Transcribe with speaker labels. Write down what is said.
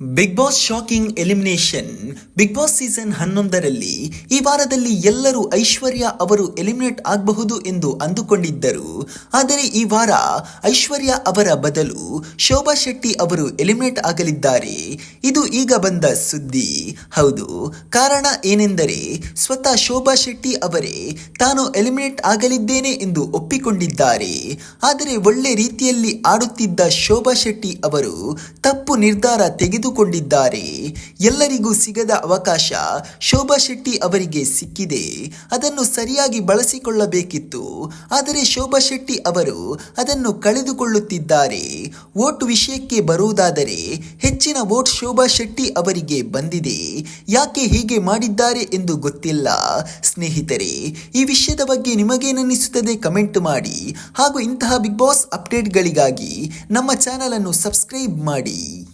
Speaker 1: Bigg Boss shocking elimination Bigg Boss season ಹನ್ನೊಂದರಲ್ಲಿ ಈ ವಾರದಲ್ಲಿ ಎಲ್ಲರೂ ಐಶ್ವರ್ಯ ಅವರು ಎಲಿಮಿನೇಟ್ ಆಗಬಹುದು ಎಂದು ಅಂದುಕೊಂಡಿದ್ದರು. ಆದರೆ ಈ ವಾರ ಐಶ್ವರ್ಯ ಅವರ ಬದಲು ಶೋಭಾ ಶೆಟ್ಟಿ ಅವರು ಎಲಿಮಿನೇಟ್ ಆಗಲಿದ್ದಾರೆ. ಇದು ಈಗ ಬಂದ ಸುದ್ದಿ. ಹೌದು, ಕಾರಣ ಏನೆಂದರೆ ಸ್ವತಃ ಶೋಭಾ ಶೆಟ್ಟಿ ಅವರೇ ತಾನು ಎಲಿಮಿನೇಟ್ ಆಗಲಿದ್ದೇನೆ ಎಂದು ಒಪ್ಪಿಕೊಂಡಿದ್ದಾರೆ. ಆದರೆ ಒಳ್ಳೆ ರೀತಿಯಲ್ಲಿ ಆಡುತ್ತಿದ್ದ ಶೋಭಾ ಶೆಟ್ಟಿ ಅವರು ತಪ್ಪು ನಿರ್ಧಾರ ತೆಗೆದುಕೊಂಡಿದ್ದಾರೆ. ಎಲ್ಲರಿಗೂ ಸಿಗದ ಅವಕಾಶ ಶೋಭಾ ಶೆಟ್ಟಿ ಅವರಿಗೆ ಸಿಕ್ಕಿದೆ. ಅದನ್ನು ಸರಿಯಾಗಿ ಬಳಸಿಕೊಳ್ಳಬೇಕಿತ್ತು. ಆದರೆ ಶೋಭಾ ಶೆಟ್ಟಿ ಅವರು ಅದನ್ನು ಕಳೆದುಕೊಳ್ಳುತ್ತಿದ್ದಾರೆ. ವೋಟ್ ವಿಷಯಕ್ಕೆ ಬರುವುದಾದರೆ ಹೆಚ್ಚಿನ ವೋಟ್ ಶೋಭಾ ಶೆಟ್ಟಿ ಅವರಿಗೆ ಬಂದಿದೆ. ಯಾಕೆ ಹೀಗೆ ಮಾಡಿದ್ದಾರೆ ಎಂದು ಗೊತ್ತಿಲ್ಲ. ಸ್ನೇಹಿತರೆ, ಈ ವಿಷಯದ ಬಗ್ಗೆ ನಿಮಗೇನಿಸುತ್ತದೆ ಕಮೆಂಟ್ ಮಾಡಿ. ಹಾಗೂ ಇಂತಹ ಬಿಗ್ ಬಾಸ್ ಅಪ್ಡೇಟ್ಗಳಿಗಾಗಿ ನಮ್ಮ ಚಾನಲ್ ಅನ್ನು ಸಬ್ಸ್ಕ್ರೈಬ್ ಮಾಡಿ.